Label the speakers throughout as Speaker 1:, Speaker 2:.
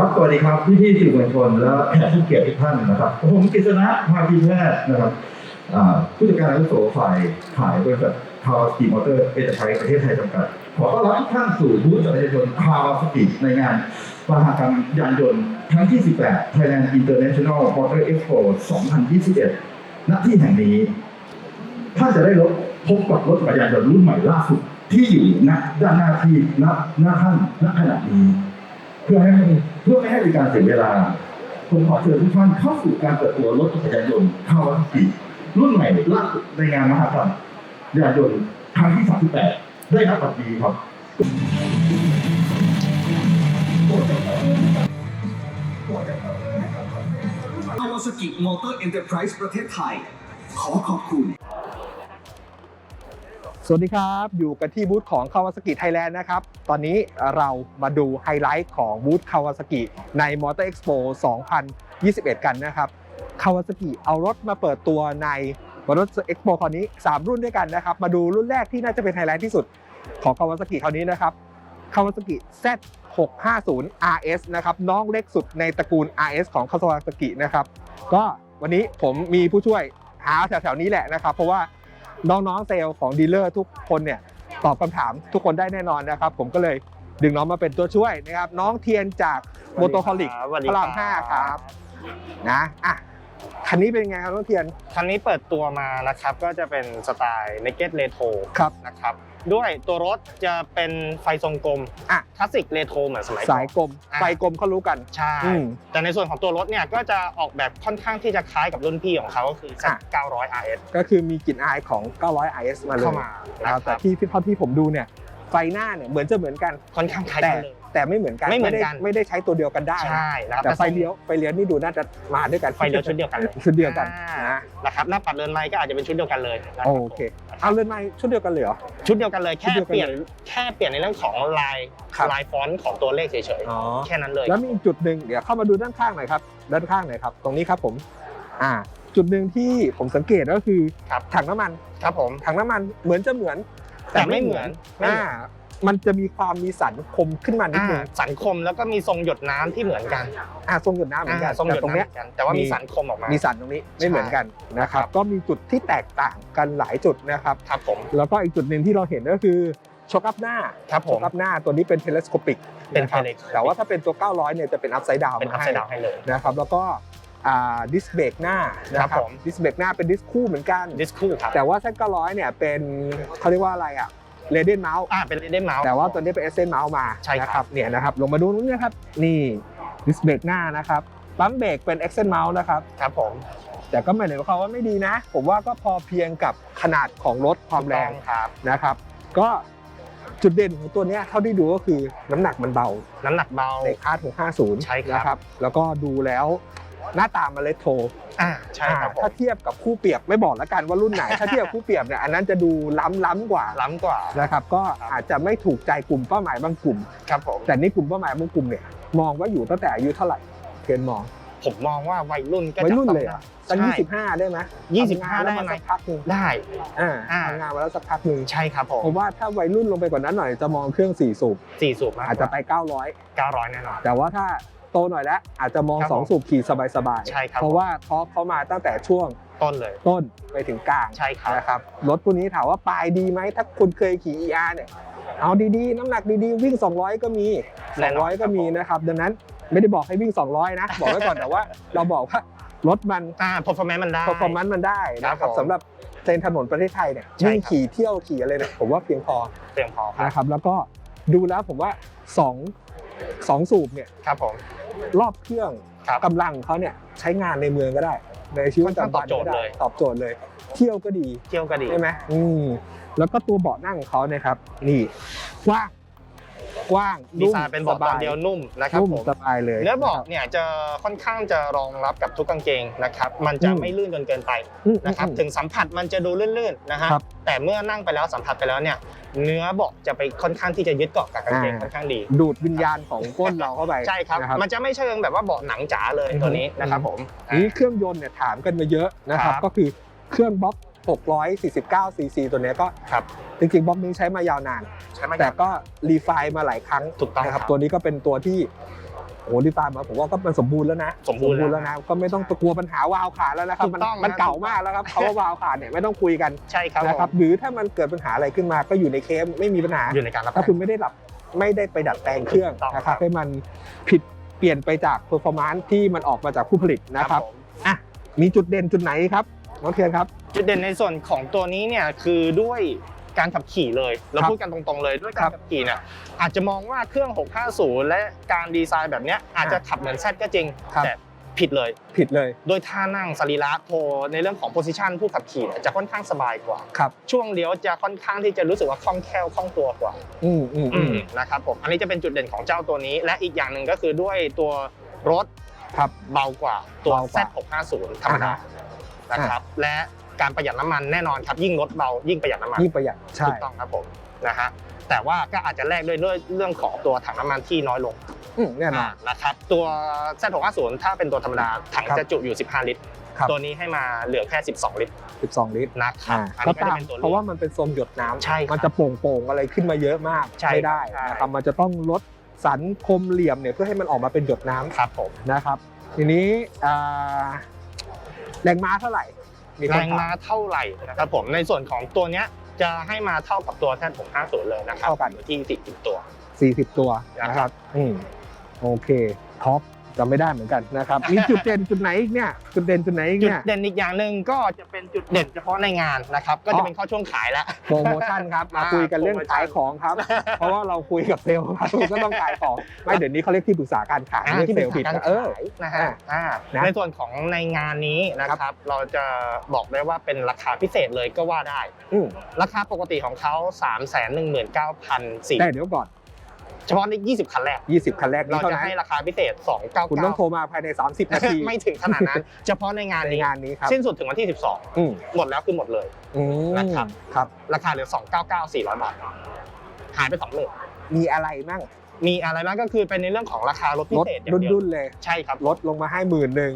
Speaker 1: ครับสวัสดีครับพี่พี่สื่อมวลชนและแขกผู้เกียรติทุกท่านนะครับผมกฤษณะภาคีแพทย์นะครับผู้จัดการอาวุโสฝ่ายขายบริษัทคาวาสกิมอเตอร์เอเจนต์ประเทศไทยจำกัด ขอต้อนรับทุกท่านสู่บูธจักรยานยนต์คาวาสกิในงานมหกรรมยานยนต์ครั้งที่ 18 Thailand International Motor Expo 2021 ณ ที่แห่งนี้ ท่านจะได้รถพบกับรถจักรยานยนต์รุ่นใหม่ล่าสุดที่อยู่ณด้านหน้าที่ณหน้าท่านณขณะนี้ เพื่อให้เพื่อไม่ให้มีการเสียเวลาผมขอเชิญทุกท่านเข้าสู่การเปิดตัวรถจักรยานยนต์คาวาซากิรุ่นใหม่ล่าสุดในงานมหกรรมยานยนต์ครั้งที่ 38 ได้รับบัตรดีครับ
Speaker 2: คาวาซากิมอเตอร์เอ็นเตอร์ไพรส์ประเทศไทย ขอขอบคุณ
Speaker 3: สวัสดีครับ อยู่กันที่บูธของ Kawasaki Thailand นะครับ ตอนนี้เรามาดูไฮไลท์ของบูธ Kawasaki ใน Motor Expo 2021 กันนะครับ Kawasaki เอารถมาเปิดตัวใน Motor Expo คราวนี้ 3 รุ่นด้วยกันนะครับ มาดูรุ่นแรกที่น่าจะเป็นไฮไลท์ที่สุดของ Kawasaki คราวนี้นะครับ Kawasaki Z650 RS นะครับน้องเล็กสุดในตระกูล RS ของ Kawasaki นะครับ ก็วันนี้ผมมีผู้ช่วยหาแถวๆนี้แหละนะครับ เพราะว่า น้องๆเซลล์ของดีลเลอร์ทุกคนเนี่ยตอบคำถามทุกคนได้แน่นอนนะครับ ผมก็เลยดึงน้องมาเป็นตัวช่วยนะครับ น้องเทียนจากโมโตคอลิก
Speaker 4: สวัสดี
Speaker 3: พระรามห้าครับนะอะคันนี้เป็นไงครับน้องเทียน
Speaker 4: คันนี้เปิดตัวมานะครับก็จะเป็นสไตล์ Naked Retro
Speaker 3: ครับ
Speaker 4: นะครับ ด้วยตัวรถจะเป็นไฟทรงกลม
Speaker 3: อะ
Speaker 4: คลาสสิกเรโทรเหมือนสมัยก่อน
Speaker 3: สายกลม
Speaker 4: อะ
Speaker 3: ไฟกลมเขารู้กัน
Speaker 4: ใช่
Speaker 3: อืม
Speaker 4: แต่ในส่วนของตัวรถเนี่ยก็จะออกแบบค่อนข้างที่จะคล้ายกับรุ่นพี่ของเขาก็คือ
Speaker 3: อะ
Speaker 4: 900 RS
Speaker 3: ก็คือมีกลิ่นอายของ 900 IS มาเลย
Speaker 4: เข้ามา
Speaker 3: นะ
Speaker 4: นะ
Speaker 3: ค
Speaker 4: ค
Speaker 3: รั
Speaker 4: รั
Speaker 3: บบแต่ที่เท่าที่ผมดูเนี่ยไฟหน้าเนี่ยเหมือนจะเหมือนกัน
Speaker 4: ค่อนข้างคล้าย
Speaker 3: แต่
Speaker 4: กันเลย
Speaker 3: แต่ไม่เหมือนกัน
Speaker 4: ไม่เหมือน
Speaker 3: ด้
Speaker 4: กัน
Speaker 3: ไม่ได้ใช้ตัวเดียวกันได้นะ
Speaker 4: ใช่นะครับ
Speaker 3: แต่ไฟเลี้ยวไฟเลี้ยวนี่ดูน่าจะมาด้วยกัน
Speaker 4: ไฟเลี้ยวชุดเดียวกันเลย
Speaker 3: ชุดเดียวกัน
Speaker 4: อ่า
Speaker 3: นะ
Speaker 4: นะครับหน้าปัดเรือนไม้ก็อาจจะเป็นชุดเดียวกันเลยนะครับ
Speaker 3: โอเคเอาเรือนไม้ชุดเดียวกันเลยเหรอ
Speaker 4: ชุดเดียวกันเลย
Speaker 3: ชุด
Speaker 4: แค่
Speaker 3: เดียวกัน
Speaker 4: เปลี่ยนแค่เปลี่ยนในเรื่องของลาย
Speaker 3: ครับ
Speaker 4: ลายฟอนต์ของตัวเลขเฉย
Speaker 3: อ๋อ
Speaker 4: ๆแค่นั้นเลย
Speaker 3: แล้วมีอีกจุดหนึ่งเดี๋ยวเข้ามาดูด้านข้างหน่อยครับด้านข้างหน่อยครับตรงนี้ครับผมอ่าจุดหนึ่งที่ผมสังเกตก็คือ
Speaker 4: ครับ
Speaker 3: ถังน้ำมัน
Speaker 4: ครับผม
Speaker 3: ถังน้ำมันเหมือนจะเหมือน
Speaker 4: แต่ไม่เหมือนไม่เหมือน
Speaker 3: อ่า มันจะมีความมีสันคมขึ้นมานิดนึง
Speaker 4: อ่าสันคมแล้วก็มีทรงหยดน้ำที่เหมือนกัน
Speaker 3: อ่าทรงหยดน้ำเหมือนกัน
Speaker 4: อ่าทรงห
Speaker 3: แต่
Speaker 4: ยด
Speaker 3: ตรง
Speaker 4: น้ำ
Speaker 3: เนี้ย
Speaker 4: เหมือนกันแต่ว่ามี
Speaker 3: มี
Speaker 4: สันคมออกมา
Speaker 3: มีสันตรงนี้ไม่เหมือนกันนะครับ ก็มีจุดที่แตกต่างกันหลายจุดนะครับ
Speaker 4: ครับผม
Speaker 3: แล้วก็อีกจุดหนึ่งที่เราเห็นก็คือช็อคอัพหน้า
Speaker 4: ครับผ
Speaker 3: ช็อ
Speaker 4: ม
Speaker 3: คอัพหน้าตัวนี้เป็นเทเลสโคปิก
Speaker 4: เป็น
Speaker 3: telescopic แต่ว่าถ้าเป็นตัว 900 เนี่ยจะเป็นอัพไซด์ดาว
Speaker 4: เป็นอัพไซด์ดาวให้เลย
Speaker 3: นะครับแล้วก็ดิสเบรกหน้านะค
Speaker 4: ครั
Speaker 3: รับบ
Speaker 4: ผม
Speaker 3: ดิสเบรกหน้าเป็นดิสคู่เหมือนกัน
Speaker 4: ดิสคู่ครับ
Speaker 3: แต่ว่าเส้น900 เนี่ยเป็นเขาเรียกว่าอะไรอะ เรเดนเมาส์
Speaker 4: อ่าเป็นเรเดนเมาส์
Speaker 3: แต่ว่าตัวนี้เป็นเอเซนเมาส์มา
Speaker 4: ใช่ครับ
Speaker 3: นะครับเนี่ยนะครับลงมาดูนู้นนะครับนี่ดิสเบรกหน้านะครับปั๊มเบรกเป็นเอ็กเซนเมาส์นะครับ
Speaker 4: ครับผม
Speaker 3: แต่ก็ไม่ได้หมายความว่าไม่ดีนะ ผมว่าก็พอเพียงกับขนาดของรถความแรง
Speaker 4: ถูกต้องครับ
Speaker 3: นะครับ ก็จุดเด่นของตัวเนี้ยเท่าที่ดูก็คือน้ำหนักมันเบา
Speaker 4: น้ำหนักเบา
Speaker 3: ในคาร์ดของ50
Speaker 4: ใช่ครับ
Speaker 3: นะครับ แล้วก็ดูแล้ว หน้าตามันเลโทร
Speaker 4: อ่าใช่ครับผม
Speaker 3: ถ้าเทียบกับคู่เปรียบไม่บอกแล้วกันว่ารุ่นไหน ถ้าเทียบกับคู่เปรียบเนี่ยอันนั้นจะดูล้ำล้ำกว่า
Speaker 4: ล้ำกว่า
Speaker 3: นะครับก็อาจจะไม่ถูกใจกลุ่มเป้าหมายบางกลุ่ม
Speaker 4: ครับผม
Speaker 3: แต่นี่กลุ่มเป้าหมายบางกลุ่มเนี่ยมองว่าอยู่ตั้งแต่อายุเท่าไหร่เกณฑ์มอง
Speaker 4: ผมมองว่าวัยรุ่นก็
Speaker 3: วัย
Speaker 4: จะ
Speaker 3: รุ่น
Speaker 4: ต้อง
Speaker 3: เลยเหรอสัก
Speaker 4: ใช่
Speaker 3: ยี่สิบห้าได้ไหม
Speaker 4: ยี่สิบ
Speaker 3: ทำง
Speaker 4: ห้าน
Speaker 3: แล้ว
Speaker 4: ได้
Speaker 3: มา
Speaker 4: ไหม
Speaker 3: สักพักหนึ่ง
Speaker 4: ได้
Speaker 3: อ่า
Speaker 4: อ่า
Speaker 3: ทำงานมาแล้วสักพักหนึ่ง
Speaker 4: ใช่ครับผม
Speaker 3: ผมว่าถ้าวัยรุ่นลงไปกว่านั้นหน่อยจะมองเครื่องสี่สูบ
Speaker 4: สี่สูบมาก
Speaker 3: อาจจะไป900
Speaker 4: เก้าร้อยแน่นอน
Speaker 3: แต่ว่าถ้า โตหน่อยแล้วอาจจะมอง
Speaker 4: ครับ
Speaker 3: สอง
Speaker 4: ผม
Speaker 3: สูบขี่สบายๆ
Speaker 4: ใช่ครับ
Speaker 3: เพราะว่าท็อปเขามาตั้งแต่ช่วง
Speaker 4: ต้นเลย
Speaker 3: ต้นไปถึงกลาง
Speaker 4: ใช่ครับ
Speaker 3: นะครับรถพวกนี้ถามว่าปลายดีไหมถ้าคุณเคยขี่ ER เนี่ยเอาดีๆ น้ำหนักดีๆ วิ่ง 200 ก็มี
Speaker 4: แน่นอน
Speaker 3: 200 ก็มีนะครับ ดังนั้นไม่ได้บอกให้วิ่ง 200 นะ บอกไว้ก่อนแต่ว่า เราบอกว่ารถมัน
Speaker 4: อ่า performance มันได้
Speaker 3: พอฟอร์มันมันได้นะค
Speaker 4: ครั
Speaker 3: รับบ
Speaker 4: ผม
Speaker 3: สำหรับเส้นถนนประเทศไทยเนี่ย
Speaker 4: ใช่
Speaker 3: วิ่ง
Speaker 4: ครับ
Speaker 3: ขี่เที่ยวขี่อะไรเนี่ยผมว่าเพียงพอ
Speaker 4: เตรียมพอครับ
Speaker 3: นะครับแล้วก็ดูแล้วผมว่าสองสองสูบเนี่ย
Speaker 4: ครับผม
Speaker 3: รอบเครื่อง
Speaker 4: ครับ
Speaker 3: กำลังเขาเนี่ยใช้งานในเมืองก็ได้ ในชีวิตประจำวันก็ได้
Speaker 4: ตอบโจทย์เลย
Speaker 3: ตอบโจทย์เลย เที่ยวก็ดี
Speaker 4: เที่ยวก็ดี
Speaker 3: ใช่ไหมอืมแล้วก็ตัวเบาะนั่งของเขาเนี่ยครับนี่กว้าง กว้าง
Speaker 4: ดีไซน์เป็นเบาะตอนเดียวนุ่มนะครับ
Speaker 3: นุ่ม
Speaker 4: ผม
Speaker 3: สบายเลย
Speaker 4: เนื้อเบาะเนี่ยจะค่อนข้างจะรองรับกับทุกกางเกงนะครับมันจะ
Speaker 3: อืม
Speaker 4: ไม่ลื่นจนเกินไป
Speaker 3: อืม
Speaker 4: นะครับ
Speaker 3: อืม
Speaker 4: ถึงสัมผัสมันจะดูลื่นๆนะฮะ
Speaker 3: ครับ
Speaker 4: แต่เมื่อนั่งไปแล้วสัมผัสไปแล้วเนี่ยเนื้อเบาะจะไปค่อนข้างที่จะยึดเกาะกับกางเกง
Speaker 3: อ่า
Speaker 4: ค่อนข้างดี
Speaker 3: ดูดวิญญาณของก้นเราเข้าไป
Speaker 4: ใช่ครับ
Speaker 3: นะ
Speaker 4: มันจะไม่เชิงแบบว่าเบาะหนังจ๋าเลย
Speaker 3: อือฮึ
Speaker 4: ตัวนี้นะครับผม
Speaker 3: นี่เครื่องยนต์เนี่ยถามกันมาเยอะนะครับ
Speaker 4: ครับ
Speaker 3: ก็คือเครื่องบล็อก 649 ซีซีตัวเนี้ยก็
Speaker 4: ครับ
Speaker 3: จริงๆบล็อกนี้ใช้มายาวนาน
Speaker 4: ใช่ไหม
Speaker 3: แต่ก็รีไฟล์มาหลายครั้ง
Speaker 4: ถูกต้อง
Speaker 3: นะค
Speaker 4: ครั
Speaker 3: รับตัวนี้ก็เป็นตัวที่โอ้ดีไซน์มาผมว่าก็มันสมบูรณ์แล้วนะ
Speaker 4: สมบูรณ์แล้ว
Speaker 3: แล้วนะก็ไม่ต้องกลัวปัญหาวาล์วขาดแล้วนะครับ
Speaker 4: ถูก
Speaker 3: มัน
Speaker 4: ต้อง
Speaker 3: มัน
Speaker 4: นะ
Speaker 3: เก่ามากแล้วครับเขาว่าวาล์วขาดเนี่ยไม่ต้องคุยกัน
Speaker 4: ใช่ครับ
Speaker 3: นะครับ
Speaker 4: ผม
Speaker 3: หรือถ้ามันเกิดปัญหาอะไรขึ้นมาก็อยู่ในเคมไม่มีปัญหา
Speaker 4: อยู่ในการรับ
Speaker 3: ถ้าคุณไม่ได้หลับไม่ได้ไปดัดแปลงเครื่อง
Speaker 4: ถูกต้อง
Speaker 3: นะค
Speaker 4: ครั
Speaker 3: รับบ ให้มันผิดเปลี่ยนไปจาก performance ที่มันออกมาจากผู้ผลิตนะครับ
Speaker 4: ผม
Speaker 3: อะมีจุดเด่นจุดไหนครับ น้องเทียนครับ
Speaker 4: จุดเด่นในส่วนของตัวนี้เนี่ยคือด้วยการขับขี่เลยเรา
Speaker 3: ครับ
Speaker 4: พูดกันตรงๆเลยด้วย
Speaker 3: ครั
Speaker 4: การ
Speaker 3: บ
Speaker 4: ขับขี่เนี่ยอาจจะมองว่าเครื่อง 650 และการดีไซน์แบบเนี้ยอาจจะขับเหมือนแซดก็จริง
Speaker 3: ครับ
Speaker 4: แต่ผิดเลย
Speaker 3: ผิดเลย
Speaker 4: โดยท่านั่งสรีระโพในเรื่องของโพสิชันผู้ขับขี่เนี่ยจะค่อนข้างสบายกว่า
Speaker 3: ครับ
Speaker 4: ช่วงเลี้ยวจะค่อนข้างที่จะรู้สึกว่าคล่องแคล่วคล่องตัวกว่า
Speaker 3: อืมอืมอืม
Speaker 4: นะครับผมอันนี้จะเป็นจุดเด่นของเจ้าตัวนี้ และอีกอย่างหนึ่งก็คือด้วยตัวรถ
Speaker 3: ครับ
Speaker 4: เบากว่าตัว
Speaker 3: เบากว่า
Speaker 4: Z650 ธรรมดา
Speaker 3: อ่าฮะ
Speaker 4: นะครับและการประหยัดน้ำมันแน่นอนครับยิ่งรถเบายิ่งประหยัดน้ำมัน
Speaker 3: ยิ่งประหยัดใช่
Speaker 4: ถูกต้องครับผมนะฮะแต่ว่าก็อาจจะแลกด้วยด้วยเรื่องของตัวถังน้ำมันที่น้อยลง
Speaker 3: อืมแน่นอน
Speaker 4: อ่านะครับตัว Z650 ถ้าเป็นตัวธรรมดาถัง
Speaker 3: ครับ
Speaker 4: จะจุอยู่ 15 ลิตร
Speaker 3: ครับ
Speaker 4: ตัวนี้ให้มาเหลือแค่ 12 ลิตร
Speaker 3: 12 ลิตร
Speaker 4: นะครับ
Speaker 3: อ่า
Speaker 4: อัน
Speaker 3: ก็
Speaker 4: นี้ก็
Speaker 3: ตา
Speaker 4: จะ
Speaker 3: ม
Speaker 4: เป็นตัว
Speaker 3: เพ
Speaker 4: เลื
Speaker 3: ราะ
Speaker 4: อก
Speaker 3: ว่ามันเป็นโซนหยดน้ำ
Speaker 4: ใช่ครับ
Speaker 3: มันจะโป่งๆอะไรขึ้นมาเยอะมาก
Speaker 4: ใช่
Speaker 3: ไม่ได้
Speaker 4: ใช่
Speaker 3: นะครับมันจะต้องลดสันคมเหลี่ยมเนี่ยเพื่อให้มันออกมาเป็นหยดน้ำ
Speaker 4: ครับผม
Speaker 3: นะครับทีนี้อ่า แรงม้าเท่าไหร่มีค
Speaker 4: แร
Speaker 3: น
Speaker 4: ง
Speaker 3: ถา
Speaker 4: ม้ามเท่าไหร่นะครับผมในส่วนของตัวเนี้ยจะให้มาเท่ากับตัว Z650 เลยนะครับ
Speaker 3: เท่ากัน
Speaker 4: อยู่ที่10ตัว
Speaker 3: 40 ตัวนะครับอืมโอเคท็อป จำไม่ได้เหมือนกันนะครับ มีจุดเด่นจุดไหนอีกเนี่ย จุดเด่นจุดไหนอีก
Speaker 4: จุด
Speaker 3: เนี่ย
Speaker 4: เด่นอีกอย่างหนึ่งก็จะเป็นจุดเด่นเฉพาะในงานนะครับ ก็
Speaker 3: อ๋
Speaker 4: จะ
Speaker 3: อ
Speaker 4: เป็นข้อช่วงขายแล้ว
Speaker 3: โปรโมชั่นครับ มา
Speaker 4: อ่า
Speaker 3: คุยกันเรื่อง
Speaker 4: โปรโมชั่น
Speaker 3: ขายของครับ เพราะว่าเราคุยกับเซลล์ครับก็ต้องขายของ ไม่เดี๋ยวนี้เขาเรียกที่ปรึกษาการขาย
Speaker 4: อ่า
Speaker 3: เรียก
Speaker 4: ที่
Speaker 3: เซ
Speaker 4: เป็
Speaker 3: ล
Speaker 4: น
Speaker 3: ล์ผิด
Speaker 4: การ
Speaker 3: นะเออ
Speaker 4: ขายนะฮะอ่า
Speaker 3: นะ
Speaker 4: ในส่วนของในงานนี้นะครับ เราจะบอกได้ว่าเป็นราคาพิเศษเลยก็ว่าได้
Speaker 3: อืม
Speaker 4: ราคาปกติของเขา 3 1 9 4
Speaker 3: แต่เดี๋ยวก่อน
Speaker 4: เฉพาะใน 20 คันแรก
Speaker 3: 20 คันแรกนี้
Speaker 4: เรา
Speaker 3: เท่า
Speaker 4: จะ
Speaker 3: นั้น
Speaker 4: ให้ราคาพิเศษ 299
Speaker 3: คุณต้องโทรมาภายใน 30 นาที
Speaker 4: ไม่ถึงขนาดนั้น เฉพาะในงาน
Speaker 3: ใน
Speaker 4: นี้
Speaker 3: งานนี้ครับ
Speaker 4: สิ้นสุดถึงวันที่
Speaker 3: อืม
Speaker 4: 12 หมดแล้วคือหมดเลย
Speaker 3: อืม
Speaker 4: นะครับ
Speaker 3: ครับ
Speaker 4: ราคาเหลือ 299 400 บาท หายไป20,000
Speaker 3: มีอะไรมั่ง
Speaker 4: มีอะไรบ้างก็คือเป็นในเรื่องของราคารถพิ
Speaker 3: รถ
Speaker 4: เศษอย่างเดียว
Speaker 3: รุ่นๆเลย
Speaker 4: ใช่ครับ
Speaker 3: ลดลงมาให้หมื่นหนึ่ง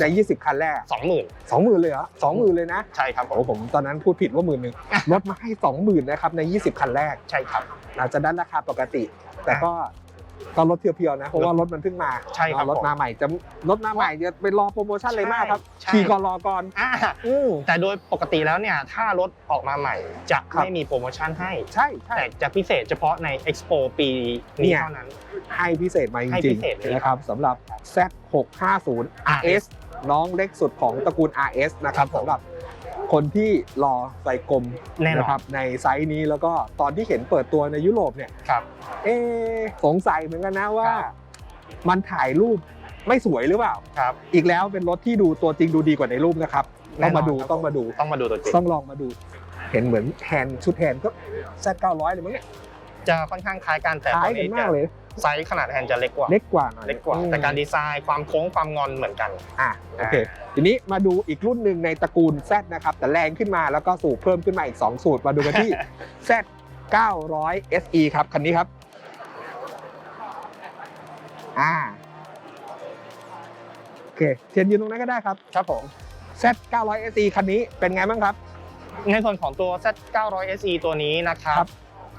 Speaker 3: ใน 20 คันแรก
Speaker 4: 20,000
Speaker 3: 20,000 เลยเหรอ20,000 เลยนะ
Speaker 4: ใช่ครับผ
Speaker 3: โอ้
Speaker 4: ม
Speaker 3: ผมตอนนั้นพูดผิดว่าหมื่นหนึ่งลดมาให้ 20,000 นะครับใน 20 คันแรก
Speaker 4: ใช่ครับ
Speaker 3: อาจจะได้ราคาปกติ แต่ก็ก็ลดเพียวๆนะ เพราะว่ารถมันเพิ่งมา
Speaker 4: ใช่ครับ
Speaker 3: รถมาใหม่จะรถมาใหม่จะไปรอโปรโมชั่นเลยมากครับ
Speaker 4: ใช่
Speaker 3: ขี่ก่อนรอก่อน
Speaker 4: อ่า
Speaker 3: อืม
Speaker 4: แต่โดยปกติแล้วเนี่ยถ้ารถออกมาใหม่จะ
Speaker 3: ครับ
Speaker 4: ไม่มีโปรโมชั่นให้
Speaker 3: ใช่ใช่
Speaker 4: แต่จะพิเศษเฉพาะใน Expo ปี
Speaker 3: เนี่
Speaker 4: นี้
Speaker 3: ย
Speaker 4: เท่านั้น
Speaker 3: ให้พิเศษมาจ
Speaker 4: ให้
Speaker 3: ริ
Speaker 4: พิ
Speaker 3: ง
Speaker 4: เศษเลย
Speaker 3: ๆนะครับสำหรับ Z650 RS น้องเล็กสุดของตระกูล RS นะครับ
Speaker 4: ครับผม
Speaker 3: สำหรับ คนที่รอใส่กลม
Speaker 4: แน่นอน
Speaker 3: นะครับในไซส์นี้แล้วก็ตอนที่เห็นเปิดตัวในยุโรปเนี่ย
Speaker 4: ครับ
Speaker 3: เอะสงสัยเหมือนกันนะว่า
Speaker 4: ครับ
Speaker 3: มันถ่ายรูปไม่สวยหรือเปล่า
Speaker 4: ครับ
Speaker 3: อีกแล้วเป็นรถที่ดูตัวจริงดูดีกว่าในรูปนะครับ
Speaker 4: แน่
Speaker 3: ต้อง
Speaker 4: นอน
Speaker 3: มาดู
Speaker 4: ครับ
Speaker 3: ต้องมาดู
Speaker 4: ต้องมาดูตัวจริง
Speaker 3: ต้องลองมาดู เห็นเหมือนแฮนด์ชุดแฮนด์ก็แซดเก้าร้อยเลยมั้งเนี่ย
Speaker 4: จะค่อนข้างคล้ายกันแต่
Speaker 3: คล้าย
Speaker 4: ตัว
Speaker 3: กัน
Speaker 4: นี้
Speaker 3: มากเลย
Speaker 4: ไซส์ขนาดแฮนด์จะเล็กกว่า
Speaker 3: เล็กกว่าหน่อย
Speaker 4: เล็กกว่า
Speaker 3: อืม
Speaker 4: แต่การดีไซน์ความโค้งความงอนเหมือนกัน
Speaker 3: อะโอเค ทีนี้มาดูอีกรุ่นหนึ่งในตระกูล Z นะครับแต่แรงขึ้นมาแล้วก็สูบเพิ่มขึ้นมาอีก 2 สูตรมาดูกันที่ Z 900 SE ครับคันนี้ครับอ่าโอเคเทียนยืนตรงนั้นก็ได้ครับ
Speaker 4: ครับผม
Speaker 3: Z 900 SE คันนี้เป็นไงบ้างครับ
Speaker 4: ในส่วนของตัว Z 900 SE ตัวนี้นะครับ
Speaker 3: ครับ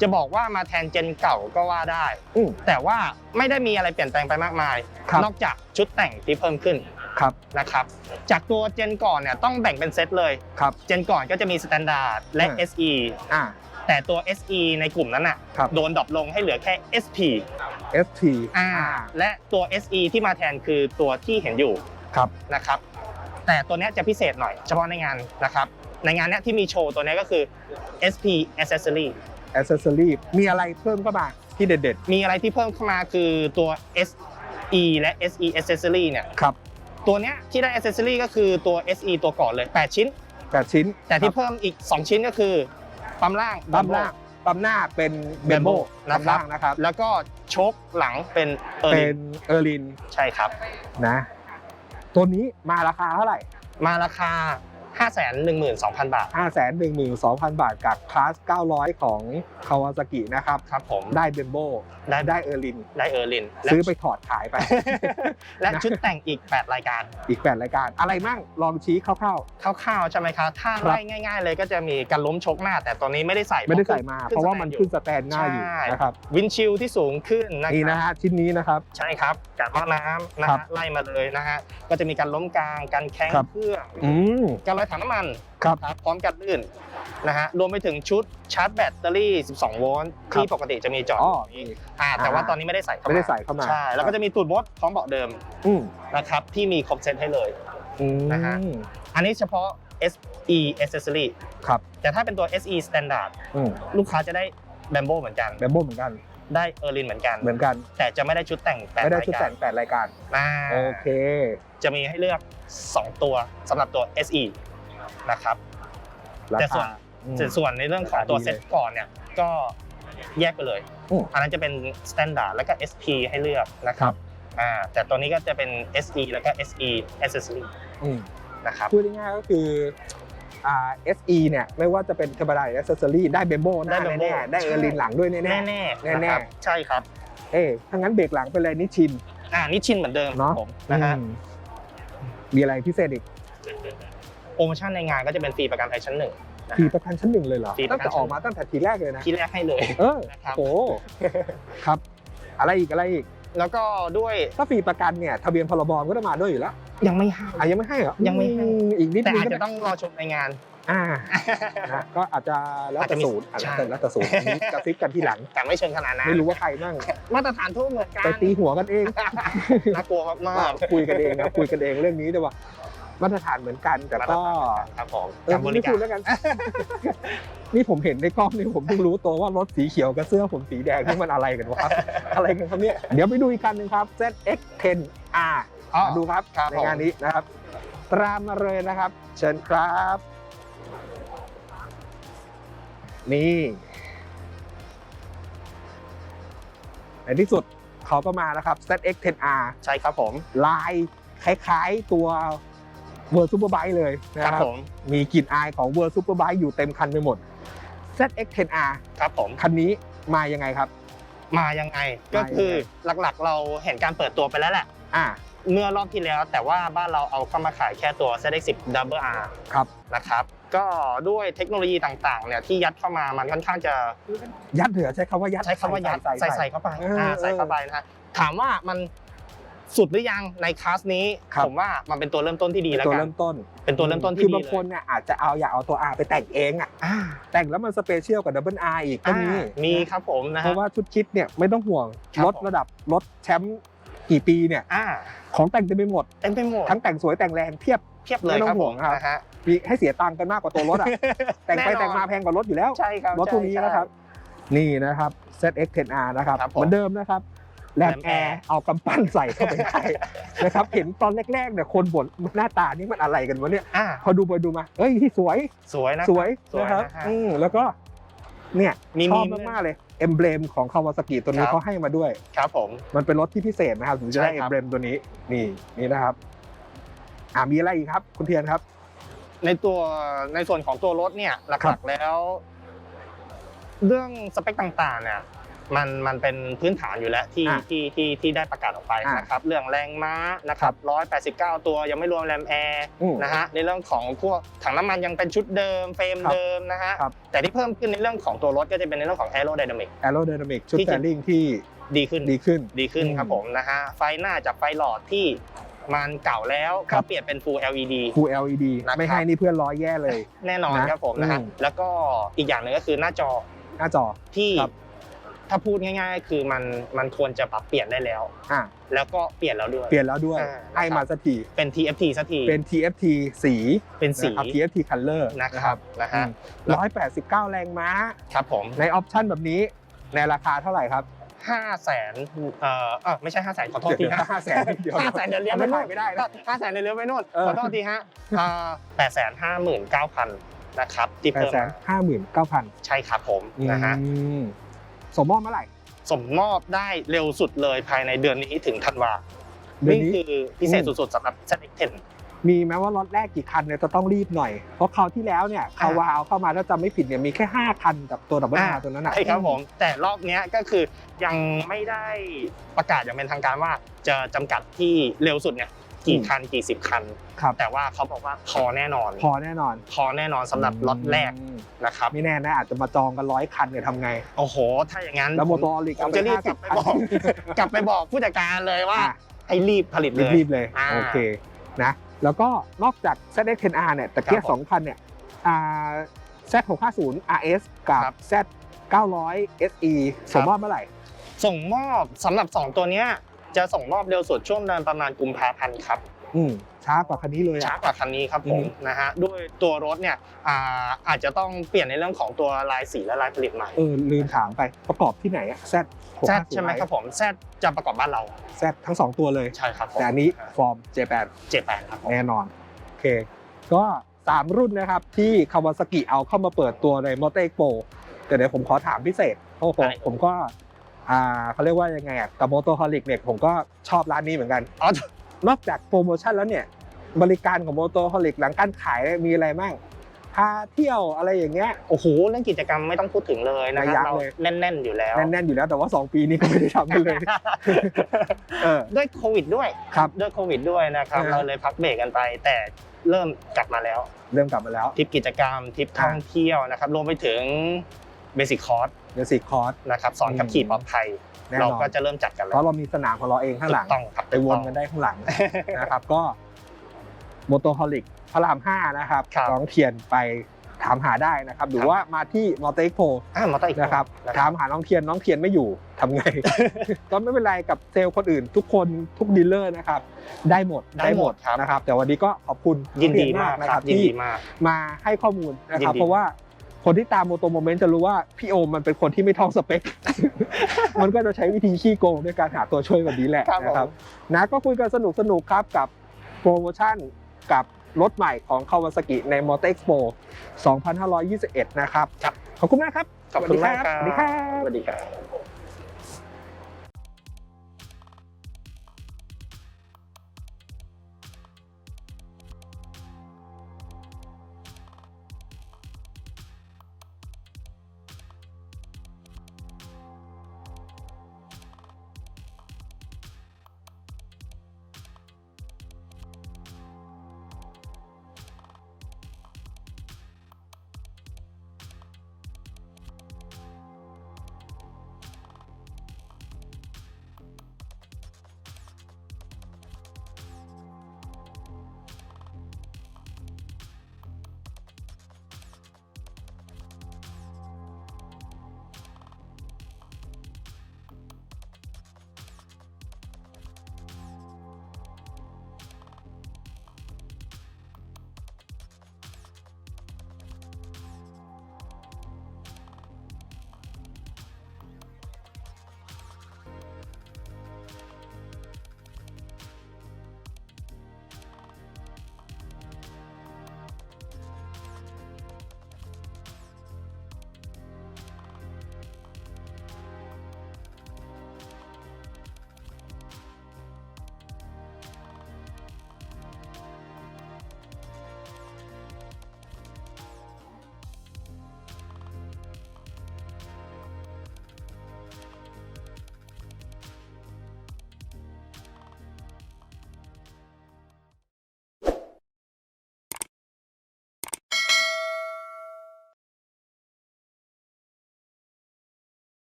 Speaker 4: จะบอกว่ามาแทนเจนเก่าก็ว่าได้
Speaker 3: อืม
Speaker 4: แต่ว่าไม่ได้มีอะไรเปลี่ยนแปลงไปมากมาย
Speaker 3: ครับ
Speaker 4: นอกจากชุดแต่งที่เพิ่มขึ้น
Speaker 3: ครับ
Speaker 4: นะครับจากตัวเจนก่อนเนี่ยต้องแบ่งเป็นเซตเลย
Speaker 3: ครับ
Speaker 4: เจนก่อนก็จะมีสแตนดาร์ดและ
Speaker 3: อ่า
Speaker 4: SE
Speaker 3: อ่า
Speaker 4: แต่ตัว SE ในกลุ่มนั้นน่ะ
Speaker 3: ครับ
Speaker 4: โดนดรอปลงให้เหลือแค่ SP
Speaker 3: ST
Speaker 4: อ่าและตัว SE ที่มาแทนคือตัวที่เห็นอยู่
Speaker 3: ครับ
Speaker 4: นะครับ แต่ตัวเนี้ยจะพิเศษหน่อยเฉพาะในงานนะครับในงานเนี้ยที่มีโชว์ตัวเนี้ยก็คือ SP Accessory
Speaker 3: Accessory มีอะไรเพิ่มเข้ามาที่เด็ด
Speaker 4: มีอะไรที่เพิ่มเข้ามาคือตัว SE และ SE Accessory เนี่ย
Speaker 3: ๆครับ
Speaker 4: ตัวเนี้ยที่ได้ Accessory ก็คือตัว SE ตัวก่อนเลย 8 ชิ้น
Speaker 3: 8 ชิ้น
Speaker 4: แต่ที่เพิ่มอีก 2 ชิ้นก็คือปั๊มล่าง
Speaker 3: ปั๊มล่างปั๊มหน้าเป็นเบมโบ
Speaker 4: Bembo
Speaker 3: ปั๊มล่างนะครับ
Speaker 4: แล้วก็โชคหลังเป็นเออ
Speaker 3: เป็
Speaker 4: ร์
Speaker 3: นเออร์ลิน
Speaker 4: ใช่ครับ
Speaker 3: นะ ตัวนี้มาราคาเท่าไหร่
Speaker 4: มาราคา 512,000 บาท
Speaker 3: 512,000 บาทกับคลาส 900 ของคาวาซากินะครับ
Speaker 4: ครับผม
Speaker 3: ได้เบมโบ
Speaker 4: ได้
Speaker 3: ได้เออร์ลิน
Speaker 4: ได้เออร์ลิน
Speaker 3: ซื้อไปถอดขายไป
Speaker 4: และชุดแต่งอีก 8 รายการ
Speaker 3: อีก 8 รายการ อะไรมั่ง ลองชี้คร่าว
Speaker 4: คร่าวๆ ใช่ไหมครับ ถ้า
Speaker 3: ครับ
Speaker 4: ไล่ง่าย ๆ เลยก็จะมีการล้มชกหน้า แต่ตอนนี้ไม่ได้ใส่
Speaker 3: ๆไม่ได้ใส่มา เพราะว่ามันขึ้น
Speaker 4: ส
Speaker 3: สแตนหน้าอยู่
Speaker 4: ใช่
Speaker 3: นะครับ
Speaker 4: วินชิลที่สูงขึ้นนะ
Speaker 3: นี่
Speaker 4: ค
Speaker 3: นะ
Speaker 4: รับ
Speaker 3: ฮะชิ้นนี้นะครับ
Speaker 4: ใช่ครับกับหม้อน้ำนะ
Speaker 3: ครั
Speaker 4: ฮะ
Speaker 3: บ
Speaker 4: ไล่มาเลยนะฮะ ก็จะมีการล้มกลาง การแข้ง
Speaker 3: ครับ
Speaker 4: เครื่อง
Speaker 3: อืม
Speaker 4: การลอยถังน้ำมัน
Speaker 3: ครับ
Speaker 4: ครับพร้อมกันลื่นนะฮะรวมไปถึงชุดชาร์จแบตเตอรี่ 12 โวลต์
Speaker 3: ครับ
Speaker 4: ที่ปกติจะมีจอด
Speaker 3: อ๋อ
Speaker 4: อยู่นี้อ่าแต่ว่าตอนนี้ไม่ได้ใส่เข้ามา
Speaker 3: ไม่ได้ใส่เข้ามา
Speaker 4: ใช่แล้วก็จะมีตูดบดพร้อมเบาะเดิม
Speaker 3: อืม
Speaker 4: นะครับที่มีครบเซตให้เลย
Speaker 3: อืม
Speaker 4: นะฮะอันนี้เฉพาะ SE accessory
Speaker 3: ครับ
Speaker 4: แต่ถ้าเป็นตัว SE standard
Speaker 3: อืม
Speaker 4: ลูกค้าจะได้แบมโบเหมือนกัน
Speaker 3: แบมโบเหมือนกัน
Speaker 4: ได้เออร์ลินเหมือนกัน
Speaker 3: เหมือนกัน
Speaker 4: แต่จะไม่ได้ชุดแต่งแปด
Speaker 3: ไม่ได้
Speaker 4: ราย
Speaker 3: ชุด
Speaker 4: กา
Speaker 3: แต่
Speaker 4: รง
Speaker 3: แปดรายการ
Speaker 4: อ่า
Speaker 3: โอเค
Speaker 4: จะมีให้เลือก 2 ตัวสำหรับตัว SE นะครับ
Speaker 3: รา
Speaker 4: แต่ส่
Speaker 3: คา
Speaker 4: วน
Speaker 3: อืม
Speaker 4: แต่ส่วนในเรื่องของตัว
Speaker 3: ราคาดี
Speaker 4: เซ็ต
Speaker 3: เลย
Speaker 4: ก่อนเนี่ยก็แยกไปเลย
Speaker 3: อืม
Speaker 4: อันนั้นจะเป็น standard แล้วก็ SP ให้เลือกนะค
Speaker 3: ครั
Speaker 4: รับ บอ่าแต่ตัวนี้ก็จะเป็น SE แล้วก็ SE accessory
Speaker 3: อืม
Speaker 4: นะครับ
Speaker 3: พูดง่ายๆก็คืออ่า SE เนี่ยไม่ว่าจะเป็นธรรมดาหรือ accessory ได้เบมโบหน้า
Speaker 4: ได้ Bembo
Speaker 3: แน่ๆได้เออร์ลินหลังด้วยแน่
Speaker 4: แน่
Speaker 3: ๆ
Speaker 4: แน่
Speaker 3: แน่ๆ
Speaker 4: นะครับใช่ครับ
Speaker 3: เอ๊ะถ้างั้นเบรกหลังไปเลยนิชชิน
Speaker 4: อ่านี่ชินเหมือนเดิม
Speaker 3: เนาะ
Speaker 4: ผมนะฮะ
Speaker 3: อืมมีอะไรพิเศษอีก
Speaker 4: โปรโมชั่นในงานก็จะเป็นฟรีประกันภัยชั้นหนึ่งนะ
Speaker 3: ฟรี
Speaker 4: ฮะ
Speaker 3: ประกันชั้นหนึ่งเลยเหรอ
Speaker 4: ฟรีป
Speaker 3: ตั้
Speaker 4: ระ
Speaker 3: ง
Speaker 4: กัน
Speaker 3: แต่ออกมาตั้งแต่ทีแรกเลยนะ
Speaker 4: ที่แรกให้เลย
Speaker 3: เออ
Speaker 4: นะครับ
Speaker 3: โอ้ครับ อะไรอีกอะไรอีก
Speaker 4: แล้วก็ด้วย
Speaker 3: ถ้าฟรีประกันเนี่ยทะเบียนพรบก็ต้องมาด้วยอยู่แล้ว
Speaker 4: ยังไม่ให้
Speaker 3: อะยังไม่ให้เหรอ
Speaker 4: ยังไม่ให้
Speaker 3: อือีกนิด
Speaker 4: แต่
Speaker 3: นึง
Speaker 4: อาจ
Speaker 3: ก็
Speaker 4: จะ
Speaker 3: ได้
Speaker 4: ต้องรอชมในงาน
Speaker 3: อ่านะก็อาจจะแล้ว
Speaker 4: อาจ
Speaker 3: แต่
Speaker 4: จะมี
Speaker 3: สูตรอาจ
Speaker 4: ใช่
Speaker 3: จะแล้วแต่สูตรอันนี้กระซิบกันที่หลัง
Speaker 4: แต่ไม่เชิงขนาดนั้น
Speaker 3: ไม่รู้ว่าใครบ้าง
Speaker 4: มาตรฐานทั่วเหมือนกัน
Speaker 3: ไปตีหัวกันเอง
Speaker 4: น่ากลัวมากมาก
Speaker 3: คุยกันเองนะคุยกันเองเรื่องนี้แต่ว่า มาตรฐานเหมือนกันแต่ก็
Speaker 4: ครับผม
Speaker 3: เออ
Speaker 4: การบริ
Speaker 3: ไม่
Speaker 4: กา
Speaker 3: พู
Speaker 4: ร
Speaker 3: ดแล้วกัน นี่ผมเห็นในกล้องนี่ผมเพิ่งรู้ตัวว่ารถสีเขียวกับเสื้อผมสีแดงนี่มันอะไรกันวะอะไรกันครับเนี่ยเดี๋ยวไปดูอีกคันหนึ่งครับ ZX10R
Speaker 4: อ๋อ
Speaker 3: มาดูครับ
Speaker 4: ครับ
Speaker 3: ในงานนี้นะครับ ตามมาเลยนะครับ เชิญครับ นี่ในที่สุดเขาก็มานะครับ ZX10R
Speaker 4: ใช่ครับผม
Speaker 3: ลายคล้ายๆตัว เวอร์ซูเปอร์ไบค์เลยนะ
Speaker 4: ค
Speaker 3: ค
Speaker 4: รั
Speaker 3: รั
Speaker 4: บบผม
Speaker 3: มีกลิ่นอายของเวอร์ซูเปอร์ไบค์อยู่เต็มคันไปหมด ZX10R
Speaker 4: ครับผม
Speaker 3: คันนี้มายังไงครับ
Speaker 4: มายังไงก็คือหลักๆ เราเห็นการเปิดตัวไปแล้วแหละ
Speaker 3: อ่า
Speaker 4: เมื่อรอบที่แล้วแต่ว่าบ้านเราเอาเข้ามาขายแค่ตัว ZX10 Double R
Speaker 3: ครับ
Speaker 4: นะครับ ก็ด้วยเทคโนโลยีต่างๆเนี่ยที่ยัดเข้ามามันค่อนข้างจะ
Speaker 3: ยัดเหนือใช้คำว่ายัด
Speaker 4: ใช้คำว่ายัดใส่ใส่เข้าไป
Speaker 3: เออ
Speaker 4: อ่าใส่เข้าไปนะฮะถามว่ามัน สุดหรือยังในคลาสนี้
Speaker 3: ครับ
Speaker 4: ผมว่ามันเป็นตัวเริ่มต้นที่ดี
Speaker 3: เป็น
Speaker 4: แล้ว
Speaker 3: ตัว
Speaker 4: กัน
Speaker 3: เริ่มต้น
Speaker 4: เป็นตัวเริ่มต้น
Speaker 3: คื
Speaker 4: ที่
Speaker 3: อ
Speaker 4: ดี
Speaker 3: บางคนเนี่ยอาจจะเอาอยากเอาตัว R ไปแต่งเองอะ
Speaker 4: อ่า
Speaker 3: แต่งแล้วมันสเปเชียลกับดับเบิล R อีกก็
Speaker 4: อ่า
Speaker 3: มี
Speaker 4: มีครับผมนะ
Speaker 3: เพ
Speaker 4: ฮะ
Speaker 3: ราะว่าชุดคิดเนี่ยไม่ต้องห่วง
Speaker 4: ครับ
Speaker 3: รถระดับรถแชมป์กี่ปีเนี่ย
Speaker 4: อ่า
Speaker 3: ของแต่งเต็มไปหมด
Speaker 4: เต็มไปหมด
Speaker 3: ทั้งแต่งสวยแต่งแรงเพียบ
Speaker 4: เพียบเลย
Speaker 3: ไม่ต้
Speaker 4: ค
Speaker 3: อง
Speaker 4: รับ
Speaker 3: ห่
Speaker 4: ผ
Speaker 3: ว
Speaker 4: ม
Speaker 3: งครับ
Speaker 4: นะฮะ
Speaker 3: มีให้เสียตังค์กันมากกว่าตัวรถอะ แต่งไป
Speaker 4: น่นอน
Speaker 3: แต่งมาแพงกว่ารถอยู่แล้ว
Speaker 4: ใช่ครับ
Speaker 3: รถพวกนี้
Speaker 4: ใช่
Speaker 3: นะครับ นี่นะครับ ZX10R นะครับ
Speaker 4: ครับผม
Speaker 3: เหมือนเดิมนะครับ แรม
Speaker 4: Ram
Speaker 3: แอ
Speaker 4: Air
Speaker 3: ร์เอากำปั้นใส่เข้าไปได้นะครับเห็นตอนแรกๆเนี่ยคนบ่นหน้าตานี่มันอะไรกันวะเนี่ย
Speaker 4: อ่า
Speaker 3: พอดูไปดูมาเอ้ยที่สวย
Speaker 4: สวยนะ
Speaker 3: สวย
Speaker 4: สวย
Speaker 3: นะครับ
Speaker 4: นะฮะ
Speaker 3: อืมแล้วก็เนี่ย
Speaker 4: มี
Speaker 3: ชอบ
Speaker 4: มี
Speaker 3: มากๆเลยเอมเบลมของคาวาซากิตัวนี้
Speaker 4: ครับ
Speaker 3: เขาให้มาด้วย
Speaker 4: ครับผม
Speaker 3: มันเป็นรถที่พิเศษนะครับถึงจะได้
Speaker 4: ใช่
Speaker 3: เอ
Speaker 4: ครั
Speaker 3: ม
Speaker 4: บ
Speaker 3: เบลมตัวนี้นี่นี่นะครับอ่ามีอะไรอีกครับ คุณเทียนครับ
Speaker 4: ในตัวในส่วนของตัวรถเนี่ยห
Speaker 3: ครั
Speaker 4: ลั
Speaker 3: บ
Speaker 4: กๆแล้ว เรื่องสเปคต่างๆ เนี่ย มันมันเป็นพื้นฐานอยู่แล้วที่
Speaker 3: อะ
Speaker 4: ที่ที่ที่ได้ประกาศออกไป
Speaker 3: อะ
Speaker 4: นะครับเรื่องแรงม้านะครับ189 ตัวยังไม่รวมแรมแอร์
Speaker 3: อืม
Speaker 4: นะฮะในเรื่องของพวกถังน้ำมันยังเป็นชุดเดิมเฟรม
Speaker 3: ครับ
Speaker 4: เดิมนะฮะ
Speaker 3: ครับ
Speaker 4: แต่ที่เพิ่มขึ้นในเรื่องของตัวรถก็จะเป็นในเรื่องของ aerodynamic
Speaker 3: แอโร d y นามิกชุด
Speaker 4: ที่
Speaker 3: แต
Speaker 4: จะ
Speaker 3: ลิ่งที่
Speaker 4: ดีขึ้น
Speaker 3: ดีขึ้น
Speaker 4: ดีขึ้น
Speaker 3: อืม
Speaker 4: ครับผมนะฮะไฟหน้าจากไฟหลอดที่มันเก่าแล้ว
Speaker 3: ครั
Speaker 4: ก็
Speaker 3: บ
Speaker 4: เปลี่ยนเป็น Full LED
Speaker 3: Full LED
Speaker 4: นะครับ
Speaker 3: ไม่ให้นี่เพื่อนร้อยแย่เลย
Speaker 4: แน่นอน
Speaker 3: นะครับ
Speaker 4: ผมนะฮะ
Speaker 3: อืม
Speaker 4: แล้วก็อีกอย่างหนึ่งก็คือหน้าจอ
Speaker 3: หน้าจอ
Speaker 4: ที่
Speaker 3: ครับ
Speaker 4: ถ้าพูดง่ายๆ คือมันมันควรจะปรับเปลี่ยนได้แล้ว
Speaker 3: อะ
Speaker 4: แล้วก็เปลี่ยนแล้วด้วย
Speaker 3: เปลี่ยนแล้วด้วย
Speaker 4: อ่า
Speaker 3: ให้มาสักที
Speaker 4: เป็น TFT สักที
Speaker 3: เป็น TFT สี
Speaker 4: เป็นสี
Speaker 3: นะครับ TFT color
Speaker 4: นะครับนะฮะ
Speaker 3: ร้อยแปดสิบเก้าแรงม้า
Speaker 4: ครับผม
Speaker 3: ในออปชั่นแบบนี้ในราคาเท่าไหร่ครับ
Speaker 4: ห้าแสนเอ่อเออไม่ใช่ห้าแสนขอโทษทีฮะ
Speaker 3: ห้าแสนเดียว
Speaker 4: ห้าแสนเดี๋ยวเลี้ยวไป
Speaker 3: ไม่
Speaker 4: นู่
Speaker 3: ขานยไม่ได้นะ
Speaker 4: ห้าแสนเดี๋ยวเลี้ยวไปนู่น
Speaker 3: เออ
Speaker 4: ขอโทษทีฮะแปดแสนห้าหมื่นเก้าพันนะครับที่
Speaker 3: แปด
Speaker 4: เพิ่ม
Speaker 3: แสน
Speaker 4: มา
Speaker 3: ห้าหมื่นเก้าพัน
Speaker 4: ใช่ครับผมนะฮะ
Speaker 3: สมมอบเมื่อไหร่
Speaker 4: สมมอบได้เร็วสุดเลยภายในเดือนนี้ถึงธันวา
Speaker 3: เดือน
Speaker 4: นี่
Speaker 3: นี้
Speaker 4: คือพิเศษ
Speaker 3: อืม
Speaker 4: สุดๆสำหรับ ZX10
Speaker 3: มีแม้ว่าล็อตแรกกี่คันเนี่ยจะต้องรีบหน่อย เพราะคราวที่แล้วเนี่ยคาวาเอาเข้ามาถ้าจำไม่ผิดเนี่ยมีแค่ 5 คันกับตัวดับเบิล
Speaker 4: อ่า
Speaker 3: อาตัวนั้นนะ
Speaker 4: ใช่ครับผมแต่รอบเนี้ยก็คือยังไม่ได้ประกาศอย่างเป็นทางการว่าจะจำกัดที่เร็วสุดเนี่ย กี่คันกี่สิบคัน
Speaker 3: ครับ
Speaker 4: แต่ว่าเขาบอกว่าพอแน่นอน
Speaker 3: พอแน่นอน
Speaker 4: พอแน่นอนสำหรับล็อตแรก
Speaker 3: อืม
Speaker 4: นะครับ
Speaker 3: ไม่แน่นะอาจจะมาจองกันร้อยคันเนี่ยทำไง
Speaker 4: โอ้โห ถ้าอย่างนั้น
Speaker 3: แล้วโมโตอลิก
Speaker 4: ผมจะรีบกลับไปบอก กลับไปบอกผู้จัดการเลยว่า
Speaker 3: อะ
Speaker 4: ให้รีบผลิตเลย
Speaker 3: รีบๆเลย
Speaker 4: อ่า
Speaker 3: โอเคนะแล้วก็นอกจาก ZX10R เนี่ยตะเกีย
Speaker 4: ครับผม
Speaker 3: สองคันเนี่ยอ่า Z650 RS กับ
Speaker 4: ครับ
Speaker 3: Z900 SE ส่งมอบเมื่อไหร่
Speaker 4: ส่งมอบสำหรับ 2 ตัวเนี้ย จะส่งมอบเร็วสุดช่วงเดือนประมาณกุมภาพันธ์ครับ
Speaker 3: อืมช้ากว่าคันนี้เลย
Speaker 4: ช้า
Speaker 3: อะ
Speaker 4: กว่าคันนี้ครับผม
Speaker 3: อืม
Speaker 4: นะฮะด้วยตัวรถเนี่ยอ่าอาจจะต้องเปลี่ยนในเรื่องของตัวลายสีและลายผลิตใหม่
Speaker 3: เออลืมถามไปประกอบที่ไหนอะ Z
Speaker 4: แซดใช่ไหมครับผมแซดจะประกอบบ้านเรา
Speaker 3: Z ทั้งสองตัวเลย
Speaker 4: ใช่ครับผม
Speaker 3: แต่อันนี้ฟอร์ม J8
Speaker 4: เจแปนครับผม
Speaker 3: แน่นอน โอเค ก็ 3 รุ่นนะครับ ที่คาวาซากิเอาเข้ามาเปิดตัวใน m o t o Expo แต่เดี๋ยวผมขอถามพิเศษเพราะผมผมก็ อ่าเขาเรียกว่ายังไงอะกับ m o t o h o l i c เนี่ยผมก็ชอบร้านนี้เหมือนกัน
Speaker 4: อ๋อน
Speaker 3: อกจากโปรโมชั่นแล้วเนี่ยบริการของ m o t o h o l i c หลังการขายเนี่ยมีอะไรบ้างพาเที่ยวอะไรอย่างเงี้ย
Speaker 4: โอ้โหเรื่องกิจกรรมไม่ต้องพูดถึงเลยนะค
Speaker 3: ระยะ
Speaker 4: รับเรา
Speaker 3: เลย
Speaker 4: แน่นๆอยู่แล้ว
Speaker 3: แน่นๆอยู่แล้วแต่ว่า 2 ปีนี้ก็ไม่ได้ทำกันเลยเออ
Speaker 4: ด้วยโควิดด้วย
Speaker 3: ครับ
Speaker 4: ด้วยโควิดด้วยนะครับ
Speaker 3: เออ
Speaker 4: เราเลยพักเบรกกันไป แต่เริ่มกลับมาแล้ว
Speaker 3: เริ่มกลับมาแล้ว
Speaker 4: ทริปกิจกรรมทริปท่องเที่ยวนะครับรวมไปถึงเบสิ c คอร์ส
Speaker 3: เดี๋ยวสิคอร์ส
Speaker 4: นะครับสอนขับขี่ปลอดภัย
Speaker 3: แน่น
Speaker 4: เรา
Speaker 3: อน
Speaker 4: ก็จะเริ่มจัดกัน
Speaker 3: เพ
Speaker 4: แล้ว
Speaker 3: ราะเรามีสนามของเราเองข้างหลัง
Speaker 4: ถูกต้องครับ
Speaker 3: ไปวนกันได้ข้างหลัง นะครับ ก็โมโตฮอลิกพระราม 5 นะครับ
Speaker 4: ครับ
Speaker 3: น้องเทียนไปถามหาได้นะครับ หรือ
Speaker 4: ครับ
Speaker 3: ว่ามาที่มอเตอร์เอ็กโป
Speaker 4: อ่ามอเตอร์อีก
Speaker 3: นะครับ
Speaker 4: นะค
Speaker 3: ถา
Speaker 4: รับ
Speaker 3: มหาน้องเทียนน้องเทียนไม่อยู่ทำไง ก็ไม่เป็นไรกับเซลล์คนอื่น ทุกคนทุกดีลเลอร์นะครับ ได้หมด
Speaker 4: ได้หมดครับ
Speaker 3: นะครับ แต่วันนี้ก็ขอบคุณ
Speaker 4: ยินดี
Speaker 3: น้อง
Speaker 4: มาก
Speaker 3: เทียนะ
Speaker 4: ค
Speaker 3: ค
Speaker 4: รั
Speaker 3: รั
Speaker 4: บบยิน
Speaker 3: ที่
Speaker 4: ดีมาก
Speaker 3: มาให้ข้อมูลนะครับ
Speaker 4: ยินดี
Speaker 3: เพราะว่า คนที่ตามโมโตโมเมนต์จะรู้ว่าพี่โอมมันเป็นคนที่ไม่ท่องสเปค มันก็จะใช้วิธีขี้โกงด้วยการหาตัวช่วยแบบนี้แหละ
Speaker 4: ครับผม
Speaker 3: นะครับนะก็คุยกันสนุกสนุกๆครับกับโปรโมชั่นกับรถใหม่ของ Kawasaki ใน m o t o Expo 2521 นะครับ
Speaker 4: ครับ
Speaker 3: ขอบคุณมากครับ
Speaker 4: ขอบคุณมากครับ
Speaker 3: สวัสดีครับ
Speaker 4: สวัสดีครับ